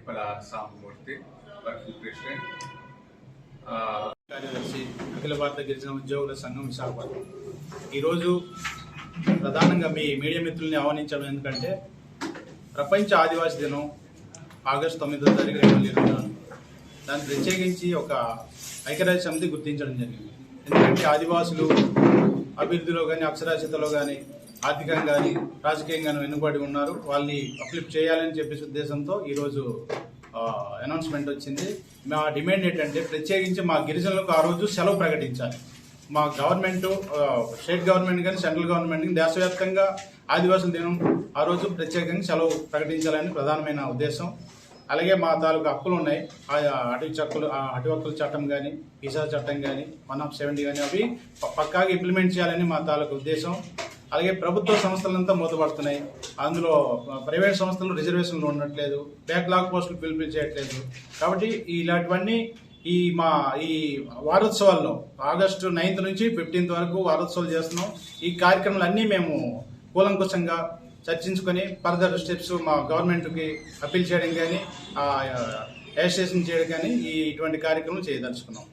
తిప్పల Sambamurthy working president కార్యదర్శి అఖిల భారత గిరిజన ఉద్యోగుల సంఘం విశాఖపట్నం. ఈరోజు ప్రధానంగా మీ మీడియా మిత్రుల్ని ఆహ్వానించడం ఎందుకంటే ప్రపంచ ఆదివాసీ దినం ఆగస్టు తొమ్మిదో తారీఖు రెండు వేల ఇరవై దాన్ని ప్రత్యేకించి ఒక ఐక్యరాజ్య సమితి గుర్తించడం జరిగింది. ఎందుకంటే ఆదివాసులు అభివృద్ధిలో కానీ అక్షరాస్యతలో కానీ ఆర్థికంగా కానీ రాజకీయంగా వెనుకబడి ఉన్నారు. వాళ్ళని అప్లిఫ్ట్ చేయాలని చెప్పేసి ఉద్దేశంతో ఈరోజు అనౌన్స్మెంట్ వచ్చింది. మా డిమాండ్ ఏంటంటే ప్రత్యేకించి మా గిరిజనులకు ఆ రోజు సెలవు ప్రకటించాలి. మా గవర్నమెంట్ స్టేట్ గవర్నమెంట్ కానీ సెంట్రల్ గవర్నమెంట్ కానీ దేశవ్యాప్తంగా ఆదివాసుల దినం ఆ రోజు ప్రత్యేకంగా సెలవు ప్రకటించాలని ప్రధానమైన ఉద్దేశం. అలాగే మా తాలూకు హక్కులు ఉన్నాయి. ఆ అటవీ చక్కులు అటువక్కుల అటవీ హక్కుల చట్టం కానీ ఈసా చట్టం కానీ వన్ ఆఫ్ సెవెంటీ కానీ అవి పక్కాగా ఇంప్లిమెంట్ చేయాలని మా తాలూకు ఉద్దేశం. అలాగే ప్రభుత్వ సంస్థలంతా మూతపడుతున్నాయి. అందులో ప్రైవేట్ సంస్థలు రిజర్వేషన్లు ఉండట్లేదు. బ్యాక్లాగ్ పోస్టులు ఫిల్ఫిల్ చేయట్లేదు. కాబట్టి ఇలాంటివన్నీ ఈ మా ఈ వారోత్సవాల్లో ఆగస్టు నైన్త్ నుంచి ఫిఫ్టీన్త్ వరకు వారోత్సవాలు చేస్తున్నాం. ఈ కార్యక్రమాలు అన్నీ మేము కూలంకుశంగా చర్చించుకొని ఫర్దర్ స్టెప్స్ మా గవర్నమెంట్కి అప్పీల్ చేయడం కానీ రిజిస్ట్రేషన్ చేయడం కానీ ఈ ఇటువంటి కార్యక్రమం చేయదలుచుకున్నాం.